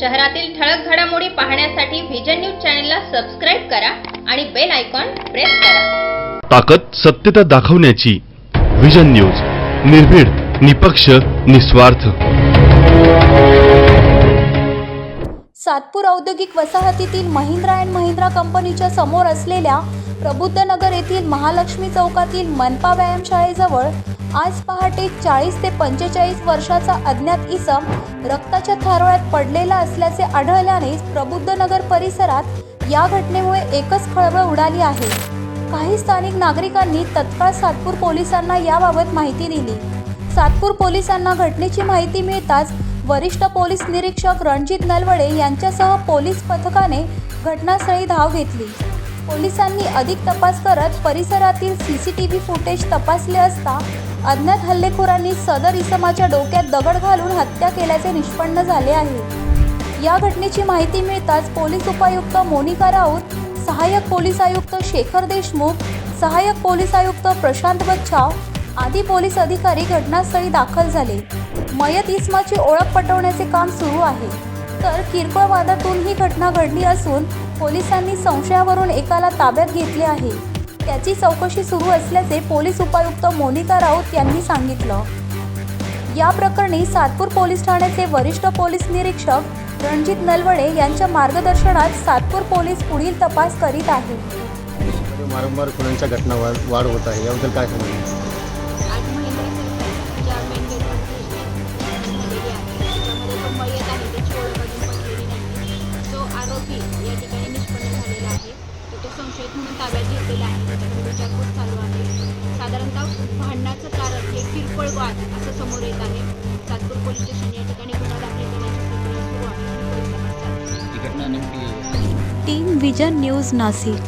शहरातील ठळक घडामोडी पाहण्यासाठी व्हिजन न्यूज चॅनलला सबस्क्राईब करा आणि बेल आयकॉन प्रेस करा. ताकद सत्यता दाखवण्याची विजन न्यूज निर्भीड निपक्ष निस्वार्थ. सातपूर औद्योगिक वसाहतीतील महिंद्रा अँड महिंद्रा कंपनीच्या समोर असलेल्या प्रबुद्धनगर येथील महालक्ष्मी चौकातील मनपा व्यायामशाळेजवळ आज पहाटे चाळीस ते पंचेचाळीस वर्षाचा अज्ञात इसम रक्ताच्या थारोळ्यात पडलेला असल्याचे आढळल्याने प्रबुद्धनगर परिसरात या घटनेमुळे एकच खळबळ उडाली आहे. काही स्थानिक नागरिकांनी तत्काळ सातपूर पोलिसांना याबाबत माहिती दिली. सातपूर पोलिसांना घटनेची माहिती मिळताच वरिष्ठ पोलीस निरीक्षक रणजित नलवडे यांच्यासह पोलीस पथकाने घटनास्थळी धाव घेतली. पोलिसांनी अधिक तपास करत परिसरातील C C T V footage तपासले असता अज्ञात हल्लेखोरांनी सदर इसमाच्या डोक्यात दगड घालून हत्या केल्याचे निष्पन्न झाले आहे. या घटनेची माहिती मिळताच पोलीस उपायुक्त मोनिका राऊत सहाय्यक पोलीस आयुक्त शेखर देशमुख सहाय्यक पोलीस आयुक्त प्रशांत बच्छाव आदी पोलीस अधिकारी घटनास्थळी दाखल झाले. मयत इस्माची ओळख पटवण्याचे काम सुरू आहे. तर किरकोळ वादातून ही घटना घडली असून पोलिसांनी संशयावरून एकाला ताब्यात घेतले आहे. त्याची चौकशी सुरू असल्याचे पोलीस उपायुक्त मोनिका राऊत यांनी सांगितलं. या प्रकरणी सातपूर पोलीस ठाण्याचे वरिष्ठ पोलीस निरीक्षक रणजित नलवडे यांच्या मार्गदर्शनात सातपूर पोलीस पुढील तपास करीत आहेत वारंवार खुनांच्या घटना वाढ वाढ होत आहे. याबद्दल काय संशयित म्हणून ताब्यात घेतलेला आहे. त्याच्याकडे विचारपूस चालू आहे. साधारणतः भांडणाचं कारण हे किरकोळ वाद असं समोर येत आहे. सातपूर पोलीस स्टेशन या ठिकाणी गुन्हा दाखल करण्याची प्रक्रिया सुरू आहे. Team vision news Nashik